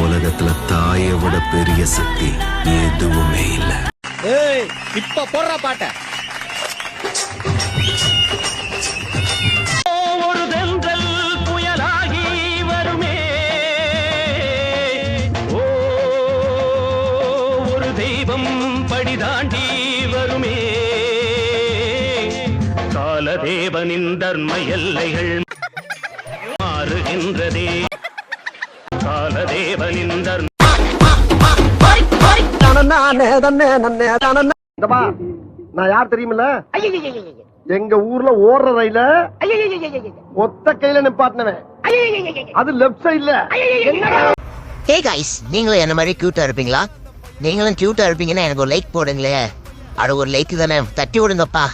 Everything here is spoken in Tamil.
உலகத்துல தாயை விட பெரிய சக்தி எதுவுமே இல்லை. ஏய் இப்ப போடுற பாட்ட. ஒரு தென்றல் புயலாகி வருமே. ஓ ஒரு தெய்வம் படிதாண்டி வருமே. காலதேவனின் தர்ம எல்லைகள் மாறுகின்றதே. நான் யார் தெரியுமில்ல? எங்க ஊர்ல ஓடுற ரயில ஒத்த கையில நிப்பாட்டினவன். அது லெப்ட் சைடுல ஹே காய்ஸ் நீங்களும் என்ன மாதிரி கியூட்டா இருப்பீங்களா? நீங்களும் கியூட்டா இருப்பீங்கன்னா எனக்கு ஒரு லைக் போடுங்களே. அட ஒரு லைக் தானே. தட்டி விடுங்கப்பா.